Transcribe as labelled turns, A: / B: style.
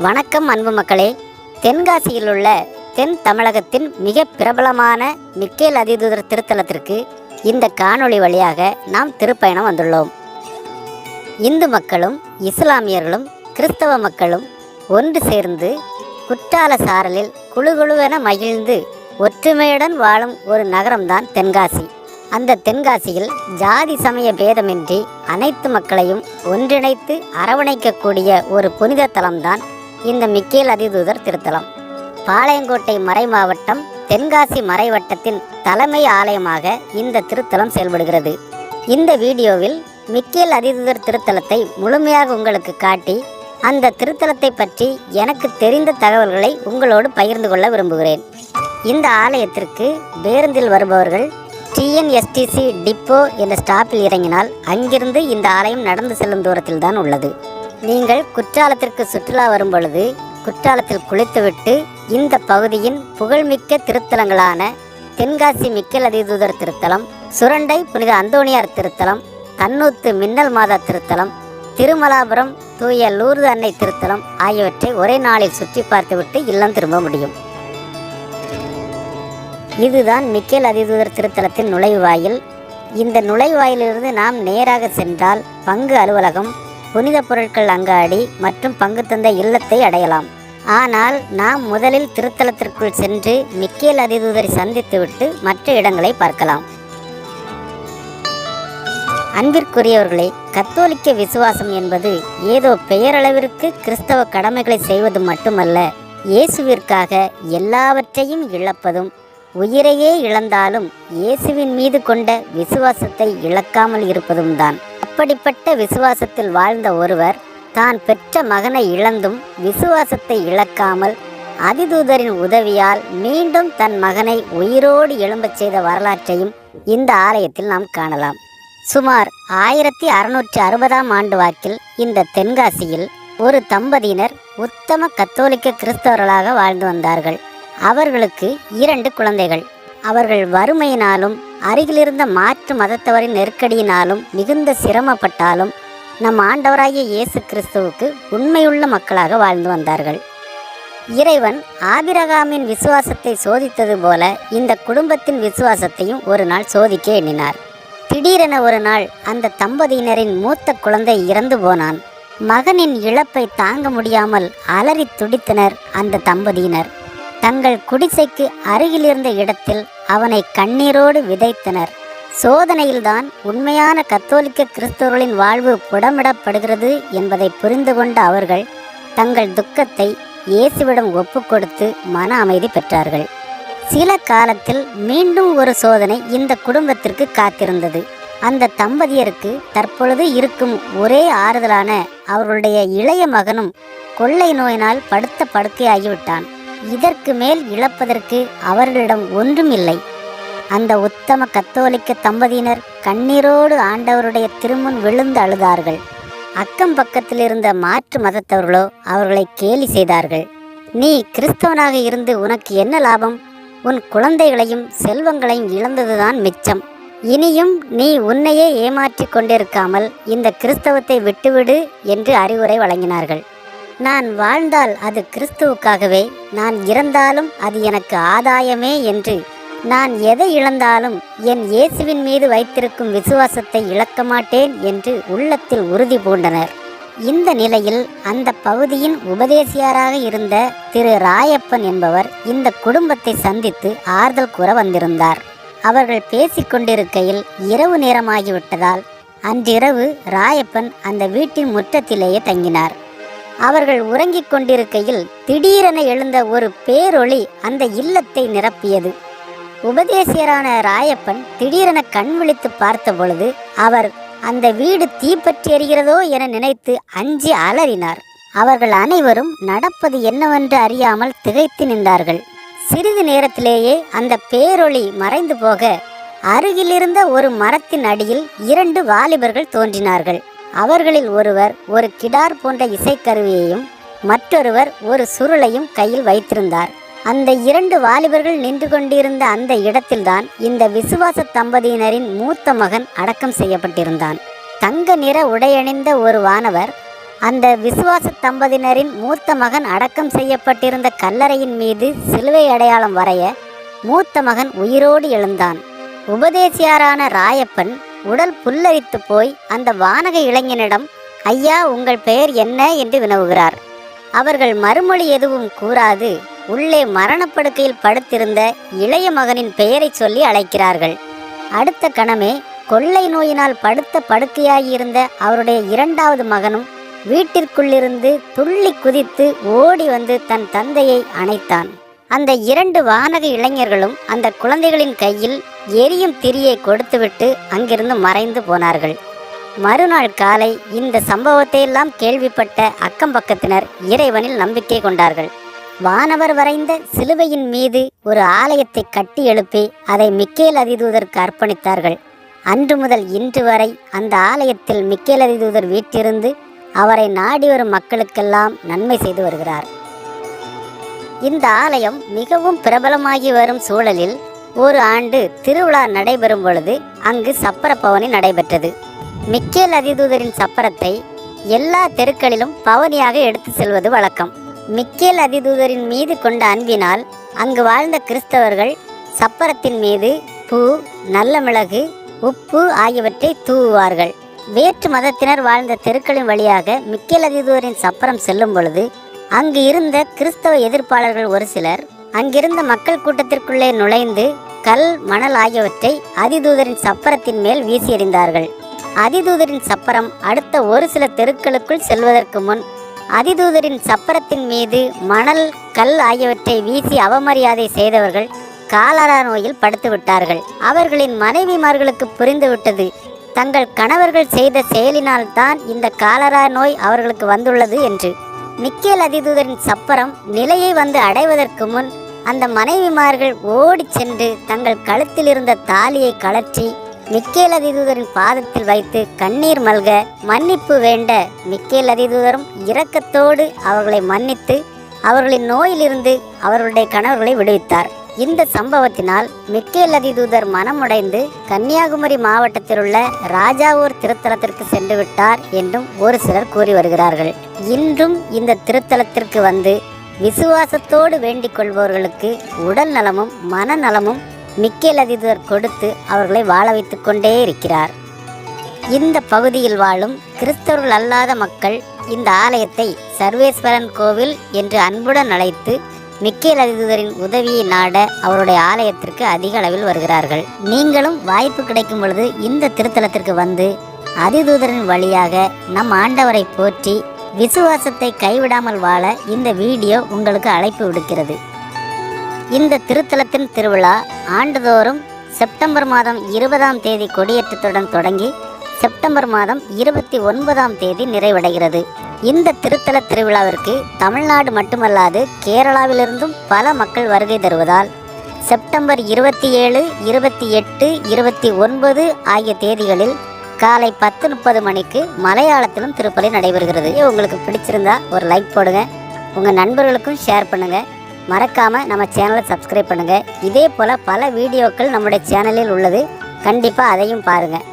A: வணக்கம் அன்பு மக்களே. தென்காசியில் உள்ள தென் தமிழகத்தின் மிக பிரபலமான மிக்கேல் அதிதூதர் திருத்தலத்திற்கு இந்த காணொளி வழியாக நாம் திருப்பயணம் வந்துள்ளோம். இந்து மக்களும் இஸ்லாமியர்களும் கிறிஸ்தவ மக்களும் ஒன்று சேர்ந்து குற்றால சாரலில் குழுகுழுவென மகிழ்ந்து ஒற்றுமையுடன் வாழும் ஒரு நகரம்தான் தென்காசி. அந்த தென்காசியில் ஜாதி சமய பேதமின்றி அனைத்து மக்களையும் ஒன்றிணைத்து அரவணைக்கக்கூடிய ஒரு புனித தலம்தான் இந்த மிக்கேல் அதிதூதர் திருத்தலம். பாளையங்கோட்டை மறை மாவட்டம் தென்காசி மறைவட்டத்தின் தலைமை ஆலயமாக இந்த திருத்தலம் செயல்படுகிறது. இந்த வீடியோவில் மிக்கேல் அதிதூதர் திருத்தலத்தை முழுமையாக உங்களுக்கு காட்டி அந்த திருத்தலத்தை பற்றி எனக்கு தெரிந்த தகவல்களை உங்களோடு பகிர்ந்து கொள்ள விரும்புகிறேன். இந்த ஆலயத்திற்கு பேருந்தில் வருபவர்கள் டிஎன்எஸ்டிசி டிப்போ என்ற ஸ்டாப்பில் இறங்கினால் அங்கிருந்து இந்த ஆலயம் நடந்து செல்லும் தூரத்தில் தான் உள்ளது. நீங்கள் குற்றாலத்திற்கு சுற்றுலா வரும் பொழுது குற்றாலத்தில் குளித்துவிட்டு இந்த பகுதியின் புகழ்மிக்க திருத்தலங்களான தென்காசி மிக்கல் அதிதூதர் திருத்தலம் சுரண்டை புனித அந்தோணியார் திருத்தலம் தன்னூத்து மின்னல் மாதா திருத்தலம் திருமலாபுரம் தூய லூர்து அன்னை திருத்தலம் ஆகியவற்றை ஒரே நாளில் சுற்றி பார்த்துவிட்டு இல்லம் திரும்ப முடியும். இதுதான் மிக்கேல் அதிதூதர் திருத்தலத்தின் நுழைவாயில். இந்த நுழைவாயிலிருந்து நாம் நேராக சென்றால் பங்கு அலுவலகம் புனித பொருட்கள் அங்காடி மற்றும் பங்கு தந்த இல்லத்தை அடையலாம். ஆனால் நாம் முதலில் திருத்தலத்திற்குள் சென்று மிக்கேல் அதிதூதரை சந்தித்துவிட்டு மற்ற இடங்களை பார்க்கலாம். அன்பிற்குரியவர்களே கத்தோலிக்க விசுவாசம் என்பது ஏதோ பெயரளவிற்கு கிறிஸ்தவ கடமைகளை செய்வது மட்டுமல்ல இயேசுவிற்காக எல்லாவற்றையும் இழப்பதும் உயிரையே இழந்தாலும் இயேசுவின் மீது கொண்ட விசுவாசத்தை இழக்காமல் இருப்பதும் தான் அப்படிப்பட்ட விசுவாசத்தில் வாழ்ந்த ஒருவர் தான் பெற்ற மகனை இழந்தும் விசுவாசத்தை இழக்காமல் அதிதூதரின் உதவியால் மீண்டும் தன் மகனை உயிரோடு எழும்பச் செய்த வரலாற்றையும் இந்த ஆலயத்தில் நாம் காணலாம். சுமார் ஆயிரத்தி அறுநூற்றி அறுபதாம் ஆண்டு வாக்கில் இந்த தென்காசியில் ஒரு தம்பதியினர் உத்தம கத்தோலிக்க கிறிஸ்தவர்களாக வாழ்ந்து வந்தார்கள். அவர்களுக்கு இரண்டு குழந்தைகள். அவர்கள் வறுமையினாலும் அருகிலிருந்த மாற்று மதத்தவரின் நெருக்கடியினாலும் மிகுந்த சிரமப்பட்டாலும் நம் ஆண்டவராகிய இயேசு கிறிஸ்துவுக்கு உண்மையுள்ள மக்களாக வாழ்ந்து வந்தார்கள். இறைவன் ஆபிரகாமின் விசுவாசத்தை சோதித்தது போல இந்த குடும்பத்தின் விசுவாசத்தையும் ஒரு நாள் சோதிக்க எண்ணினார். திடீரென ஒரு நாள் அந்த தம்பதியினரின் மூத்த குழந்தை இறந்து போனான். மகனின் இழப்பை தாங்க முடியாமல் அலறி துடித்தனர் அந்த தம்பதியினர். தங்கள் குடிசைக்கு அருகிலிருந்த இடத்தில் அவனை கண்ணீரோடு விதைத்தனர். சோதனையில்தான் உண்மையான கத்தோலிக்க கிறிஸ்தவர்களின் வாழ்வு புடமிடப்படுகிறது என்பதை புரிந்து கொண்ட அவர்கள் தங்கள் துக்கத்தை இயேசுவிடம் ஒப்புக்கொடுத்து மன அமைதி பெற்றார்கள். சில காலத்தில் மீண்டும் ஒரு சோதனை இந்த குடும்பத்திற்கு காத்திருந்தது. அந்த தம்பதியருக்கு தற்பொழுது இருக்கும் ஒரே ஆறுதலான அவர்களுடைய இளைய மகனும் கொள்ளை நோயினால் படுத்த படுக்கையாகிவிட்டான். இதற்கு மேல் இழப்பதற்கு அவர்களிடம் ஒன்றும் இல்லை அந்த உத்தம கத்தோலிக்க தம்பதியினர் கண்ணீரோடு ஆண்டவருடைய திருமுன் விழுந்து அழுதார்கள். அக்கம் பக்கத்தில் இருந்த மாற்று மதத்தவர்களோ அவர்களை கேலி செய்தார்கள். நீ கிறிஸ்தவனாக இருந்து உனக்கு என்ன லாபம்? உன் குழந்தைகளையும் செல்வங்களையும் இழந்ததுதான் மிச்சம். இனியும் நீ உன்னையே ஏமாற்றிக் கொண்டிருக்காமல் இந்த கிறிஸ்தவத்தை விட்டுவிடு என்று அறிவுரை வழங்கினார்கள். நான் வாழ்ந்தால் அது கிறிஸ்துவுக்காகவே நான் இறந்தாலும் அது எனக்கு ஆதாயமே என்று. நான் எதை இழந்தாலும் என் இயேசுவின் மீது வைத்திருக்கும் விசுவாசத்தை இழக்க மாட்டேன் என்று உள்ளத்தில் உறுதி பூண்டனர். இந்த நிலையில் அந்த பகுதியின் உபதேசியாராக இருந்த திரு ராயப்பன் என்பவர் இந்த குடும்பத்தை சந்தித்து ஆறுதல் கூற வந்திருந்தார். அவர்கள் பேசிக்கொண்டிருக்கையில் இரவு நேரமாகிவிட்டதால் அன்றிரவு ராயப்பன் அந்த வீட்டின் முற்றத்திலேயே தங்கினார். அவர்கள் உறங்கிக் கொண்டிருக்கையில் திடீரென எழுந்த ஒரு பேரொளி அந்த இல்லத்தை நிரப்பியது. உபதேசியரான ராயப்பன் திடீரென கண் விழித்து பார்த்த பொழுது அவர் அந்த வீடு தீப்பற்றி எறிகிறதோ என நினைத்து அஞ்சி அலறினார். அவர்கள் அனைவரும் நடப்பது என்னவென்று அறியாமல் திகைத்து நின்றார்கள். சிறிது நேரத்திலேயே அந்த பேரொளி மறைந்து போக அருகிலிருந்த ஒரு மரத்தின் அடியில் இரண்டு வாலிபர்கள் தோன்றினார்கள். அவர்களில் ஒருவர் ஒரு கிடார் போன்ற இசைக்கருவியையும் மற்றொருவர் ஒரு சுருளையும் கையில் வைத்திருந்தார். அந்த இரண்டு வாலிபர்கள் நின்று கொண்டிருந்த அந்த இடத்தில்தான் இந்த விசுவாச தம்பதியினரின் மூத்த மகன் அடக்கம் செய்யப்பட்டிருந்தான். தங்க நிற உடையணிந்த ஒரு வானவர் அந்த விசுவாச தம்பதியினரின் மூத்த மகன் அடக்கம் செய்யப்பட்டிருந்த கல்லறையின் மீது சிலுவை அடையாளம் வரைய மூத்த மகன் உயிரோடு எழுந்தான். உபதேசியாரான ராயப்பன் உடல் புல்லரித்து போய் அந்த வானக இளைஞனிடம் ஐயா உங்கள் பெயர் என்ன? என்று வினவுகிறார். அவர்கள் மறுமொழி எதுவும் கூறாது உள்ளே மரணப்படுக்கையில் படுத்திருந்த இளைய மகனின் பெயரை சொல்லி அழைக்கிறார்கள். அடுத்த கணமே கொள்ளை நோயினால் படுத்த படுக்கையாகியிருந்த அவருடைய இரண்டாவது மகனும் வீட்டிற்குள்ளிருந்து துள்ளி குதித்து ஓடி வந்து தன் தந்தையை அணைத்தான். அந்த இரண்டு வானக இளைஞர்களும் அந்த குழந்தைகளின் கையில் எரியும் திரியை கொடுத்துவிட்டு அங்கிருந்து மறைந்து போனார்கள். மறுநாள் காலை இந்த சம்பவத்தையெல்லாம் கேள்விப்பட்ட அக்கம் பக்கத்தினர் இறைவனில் நம்பிக்கை கொண்டார்கள். வானவர் வரைந்த சிலுவையின் மீது ஒரு ஆலயத்தை கட்டி எழுப்பி அதை மிக்கேல் அதிதூதருக்கு அர்ப்பணித்தார்கள். அன்று முதல் இன்று வரை அந்த ஆலயத்தில் மிக்கேல் அதிதூதர் வீட்டிருந்து அவரை நாடி வரும் மக்களுக்கெல்லாம் நன்மை செய்து வருகிறார். இந்த ஆலயம் மிகவும் பிரபலமாகி வரும் சூழலில் ஒரு ஆண்டு திருவிழா நடைபெறும் பொழுது அங்கு சப்பர பவனி நடைபெற்றது. மிக்கேல் அதிதூதரின் சப்பரத்தை எல்லா தெருக்களிலும் பவனியாக எடுத்து செல்வது வழக்கம். மிக்கேல் அதிதூதரின் மீது கொண்ட அன்பினால் அங்கு வாழ்ந்த கிறிஸ்தவர்கள் சப்பரத்தின் மீது பூ நல்ல மிளகு உப்பு ஆகியவற்றை தூவுவார்கள். வேற்று மதத்தினர் வாழ்ந்த தெருக்களின் வழியாக மிக்கேல் அதிதூதரின் சப்பரம் செல்லும் பொழுது அங்கு இருந்த கிறிஸ்தவ எதிர்ப்பாளர்கள் ஒரு சிலர் அங்கிருந்த மக்கள் கூட்டத்திற்குள்ளே நுழைந்து கல் மணல் ஆகியவற்றை அதிதூதரின் சப்பரத்தின் மேல் வீசி எறிந்தார்கள் அதிதூதரின் சப்பரம் அடுத்த ஒரு சில தெருக்களுக்குள் செல்வதற்கு முன் அதிதூதரின் சப்பரத்தின் மீது மணல் கல் ஆகியவற்றை வீசி அவமரியாதை செய்தவர்கள் காலரா நோயில் படுத்துவிட்டார்கள் அவர்களின் மனைவிமார்களுக்கு புரிந்துவிட்டது தங்கள் கணவர்கள் செய்த செயலினால்தான் இந்த காலரா நோய் அவர்களுக்கு வந்துள்ளது என்று. மிக்கேல் அதிதூதரின் சப்பரம் நிலையை வந்து அடைவதற்கு முன் அந்த மனைவிமார்கள் ஓடிச் சென்று தங்கள் கழுத்தில் இருந்த தாலியை கழற்றி மிக்கேல் அதிதூதரின் பாதத்தில் வைத்து கண்ணீர் மல்க மன்னிப்பு வேண்ட மிக்கேல் அதிதூதரும் இரக்கத்தோடு அவர்களை மன்னித்து அவர்களின் நோயிலிருந்து அவர்களுடைய கணவர்களை விடுவித்தார். இந்த சம்பவத்தினால் மிக்கேல் அதிதூதர் மனமுடைந்து கன்னியாகுமரி மாவட்டத்தில் உள்ள ராஜாவூர் திருத்தலத்திற்கு சென்று விட்டார் என்றும் ஒரு சிலர் கூறி வருகிறார்கள். இன்றும் இந்த திருத்தலத்திற்கு வந்து விசுவாசத்தோடு வேண்டிக் கொள்பவர்களுக்கு உடல் நலமும் மனநலமும் மிக்கேல் அதிதூதர் கொடுத்து அவர்களை வாழ வைத்துக் கொண்டே இருக்கிறார். இந்த பகுதியில் வாழும் கிறிஸ்தவர்கள் அல்லாத மக்கள் இந்த ஆலயத்தை சர்வேஸ்வரன் கோவில் என்று அன்புடன் அழைத்து மிக்கேல் அதிதூதரின் உதவியை நாட அவருடைய ஆலயத்திற்கு அதிக அளவில் வருகிறார்கள். நீங்களும் வாய்ப்பு கிடைக்கும் பொழுது இந்த திருத்தலத்திற்கு வந்து அதிதூதரின் வழியாக நம் ஆண்டவரை போற்றி விசுவாசத்தை கைவிடாமல் வாழ இந்த வீடியோ உங்களுக்கு அழைப்பு விடுக்கிறது. இந்த திருத்தலத்தின் திருவிழா ஆண்டுதோறும் செப்டம்பர் மாதம் இருபதாம் தேதி கொடியேற்றத்துடன் தொடங்கி செப்டம்பர் மாதம் இருபத்தி ஒன்பதாம் தேதி நிறைவடைகிறது. இந்த திருத்தல திருவிழாவிற்கு தமிழ்நாடு மட்டுமல்லாது கேரளாவிலிருந்தும் பல மக்கள் வருகை தருவதால் செப்டம்பர் இருபத்தி ஏழு இருபத்தி எட்டு இருபத்தி ஒன்பது ஆகிய தேதிகளில் காலை பத்து முப்பது மணிக்கு மலையாளத்திலும் திருப்பலி நடைபெறுகிறது. உங்களுக்கு பிடிச்சிருந்தா ஒரு லைக் போடுங்க. உங்கள் நண்பர்களுக்கும் ஷேர் பண்ணுங்கள் மறக்காமல் நம்ம சேனலை சப்ஸ்கிரைப் பண்ணுங்கள் இதே போல் பல வீடியோக்கள் நம்முடைய சேனலில் உள்ளது. கண்டிப்பாக அதையும் பாருங்கள்